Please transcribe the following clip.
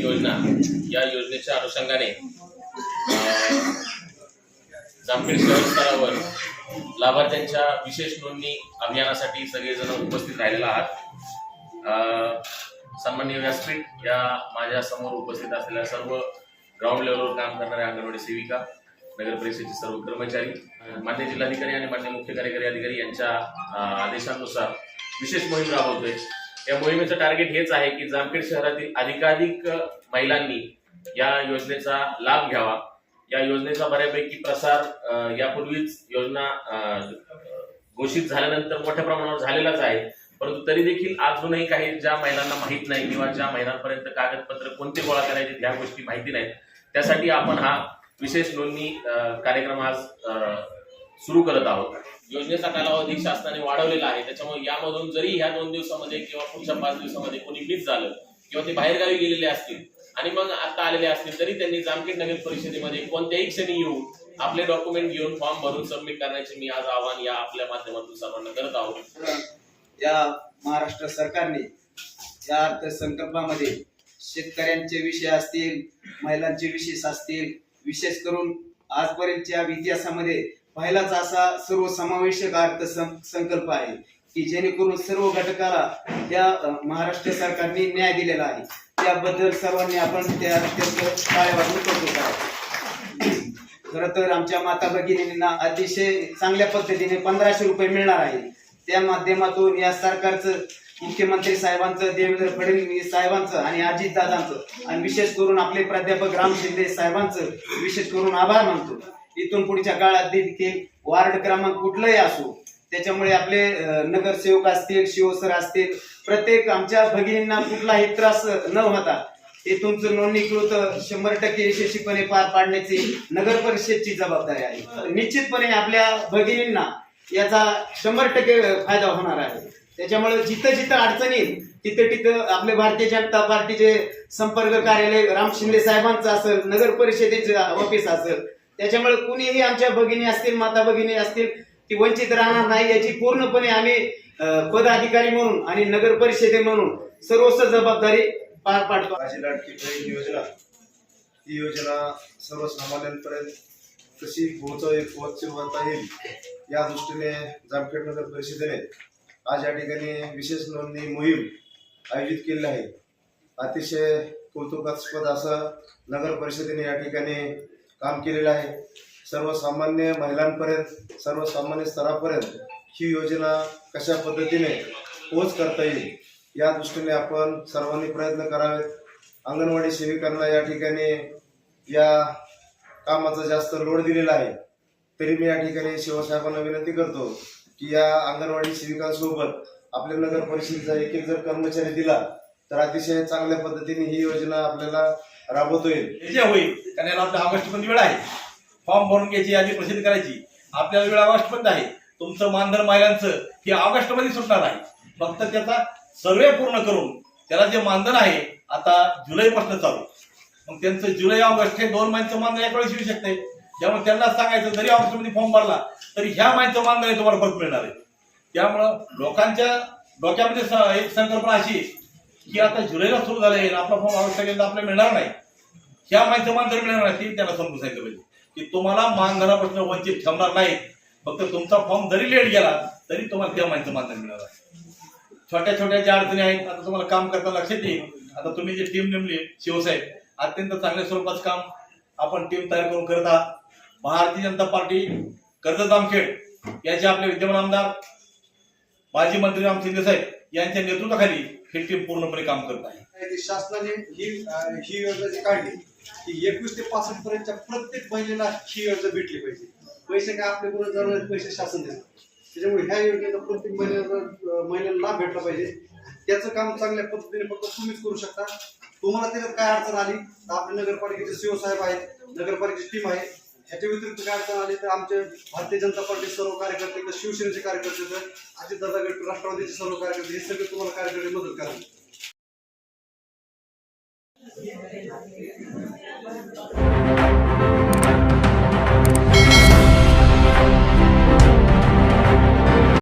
योजना या योजनेच्या अनुषंगाने जामखेड शहर स्तरावर लाभार्थ्यांच्या विशेष नोंदणी अभियानासाठी सगळेजण उपस्थित राहिलेला आहात. सन्मान्य व्यासपीठ या माझ्यासमोर उपस्थित असलेल्या सर्व ग्राउंड लेवलवर काम करणाऱ्या अंगणवाडी सेविका नगर परिषदेचे सर्व कर्मचारी मान्य जिल्हाधिकारी आणि मान्य मुख्य कार्यकारी अधिकारी यांच्या आदेशानुसार विशेष मोहीम राबवतोय. या मोहिमेचं टार्गेट हेच आहे की जामखेड शहरातील अधिकाधिक महिलांनी या योजनेचा लाभ घ्यावा. या योजनेचा बऱ्यापैकी प्रसार यापूर्वीच योजना घोषित झाल्यानंतर मोठ्या प्रमाणावर झालेलाच आहे. परंतु तरी देखील अजूनही काही ज्या महिलांना माहीत नाही किंवा ज्या महिलांपर्यंत कागदपत्र कोणते गोळा करायचे ह्या गोष्टी माहिती नाहीत. त्यासाठी आपण हा विशेष नोंदणी कार्यक्रम आज सुरू करत आहोत. योजनेचा कालावधी शासनाने वाढवलेला आहे. त्याच्यामुळे यामधून जरी ह्या दोन दिवसामध्ये किंवा पुढच्या पाच दिवसामध्ये कोणी मिस झालं किंवा ते बाहेरगावी गेलेले असतील आणि मग आता आलेले असतील तरी त्यांनी जामखेड नगर परिषदेमध्ये कोणत्याही क्षणी येऊन आपले डॉक्युमेंट घेऊन फॉर्म भरून सबमिट करण्याचे मी आज आवाहन या आपल्या माध्यमातून सर्वांना करत आहोत. या महाराष्ट्र सरकारने या अर्थसंकल्पामध्ये शेतकऱ्यांचे विषय असतील महिलांचे विषय असतील विशेष करून आजपर्यंतच्या इतिहासामध्ये पहिलाच असा सर्वसमावेशक अर्थसंकल्प आहे की जेणेकरून सर्व घटकाला त्या महाराष्ट्र सरकारने न्याय दिलेला आहे. त्याबद्दल सर्वांनी आपण त्या त्याचं कौतुक आहे खरं तर आमच्या माता भगिनींना अतिशय चांगल्या पद्धतीने पंधराशे रुपये मिळणार आहे. त्या माध्यमातून या सरकारचं मुख्यमंत्री साहेबांचं देवेंद्र फडणवीस साहेबांचं आणि अजित दादांचं आणि विशेष करून आपले प्राध्यापक राम शिंदे साहेबांचं विशेष करून आभार मानतो. इथून पुढच्या काळात देखील वार्ड क्रमांक कुठलाही असो त्याच्यामुळे आपले नगरसेवक असतील शिवसर असतील प्रत्येक आमच्या भगिनींना कुठलाही त्रास न होता हे तुमचं नोंदणीकृत शंभर टक्के यशस्वीपणे पार पाडण्याची नगर परिषदची जबाबदारी आहे. निश्चितपणे आपल्या भगिनींना याचा शंभर टक्के फायदा होणार आहे. त्याच्यामुळे जिथं जिथं अडचण येईल तिथं तिथं आपले भारतीय जनता पार्टीचे संपर्क कार्यालय राम शिंदे साहेबांचं असेल नगर परिषदेचं ऑफिस असेल त्याच्यामुळे कुणीही आमच्या भगिनी असतील माता भगिनी असतील ती वंचित राहणार नाही याची पूर्णपणे आम्ही पदाधिकारी म्हणून आणि नगर परिषदे म्हणून सर्वस्व जबाबदारी पार पाडतो. योजना ही योजना सर्वसामान्यांपर्यंत कशी पोहोचव पोहोचवता येईल या दृष्टीने जामखेड नगर परिषदेने आज या ठिकाणी विशेष नोंदणी मोहीम आयोजित केली आहे. अतिशय कौतुकास्पद असं नगर परिषदेने या ठिकाणी काम केलेलं आहे. सर्वसामान्य महिलांपर्यंत सर्वसामान्य स्तरापर्यंत ही योजना कशा पद्धतीने पोच करता येईल या दृष्टीने आपण सर्वांनी प्रयत्न करावेत. अंगणवाडी सेविकांना या ठिकाणी या कामाचा जास्त लोड दिलेला आहे. तरी मी या ठिकाणी शिवसाहेबांना विनंती करतो की या अंगणवाडी सेविकांसोबत आपल्या नगर परिषदेचा एक एक जर कर्मचारी दिला तर अतिशय चांगल्या पद्धतीने ही योजना आपल्याला राबवतोय. हे जे होईल. कारण याला आपल्या ऑगस्टमध्ये वेळ आहे. फॉर्म भरून घ्यायची यादी प्रसिद्ध करायची. आपल्याला वेळ ऑगस्टमध्ये आहे. तुमचं मानधन महिलांचं हे ऑगस्टमध्ये सुटणार आहे. फक्त त्याचा सर्वे पूर्ण करून त्याला जे मानधन आहे आता जुलै पासून चालू. मग त्यांचं जुलै ऑगस्ट हे दोन महिन्याचं मानधन एका वेळेस येऊ शकते. त्यामुळे त्यांना सांगायचं जरी ऑगस्टमध्ये फॉर्म भरला तरी ह्या महिन्याचं मानधन तुम्हाला परत मिळणार आहे. त्यामुळं लोकांच्या डोक्यामध्ये स- एक संकल्पना अशी की आता जुलैला सुरू झालं आहे आपला फॉर्म आवश्यक आहे तर आपल्याला मिळणार नाही. ह्या माहिती मानधन मिळणार नाही त्याला समजून सांगितलं पाहिजे. की तुम्हाला मानधनापासून वंचित ठेवणार नाही. फक्त तुमचा फॉर्म जरी लेट गेला तरी तुम्हाला त्या माहिती मिळणार. आहे छोट्या छोट्या ज्या अडचणी आहेत आता तुम्हाला काम करताना लक्षात येईल. आता तुम्ही जे टीम नेमली शिवसाहेब अत्यंत चांगल्या स्वरूपाचं काम आपण टीम तयार करून करत आहात. भारतीय जनता पार्टी कर्जत जामखेड याचे आपले विद्यमान आमदार माजी मंत्री राम शिंदे साहेब यांच्या नेतृत्वाखाली ही टीम पूर्णपणे काम करत आहे. शासनाने ही ही योजना जी काढली की एकवीस ते पासष्ट पर्यंतच्या प्रत्येक महिलेला ही योजना भेटली पाहिजे. पैसे काय आपले पूर्ण जरूर पैसे शासन देणार. त्याच्यामुळे ह्या योजनेचा प्रत्येक महिन्याला महिलेला लाभ भेटला पाहिजे. त्याचं काम चांगल्या पद्धतीने फक्त तुम्हीच करू शकता. तुम्हाला त्याच्यात काय अडचण आली तर आपले नगरपालिकेचे सीओ साहेब आहेत नगरपालिकेची टीम आहे. याच्या व्यतिरिक्त काय अडचण आली तर आमचे भारतीय जनता पार्टी सर्व कार्यकर्ते तर शिवसेनेचे कार्यकर्ते तर अजितदादा गट राष्ट्रवादीचे सर्व कार्यकर्ते हे सगळे तुम्हाला कार्यकर्ते मदत करावी Thank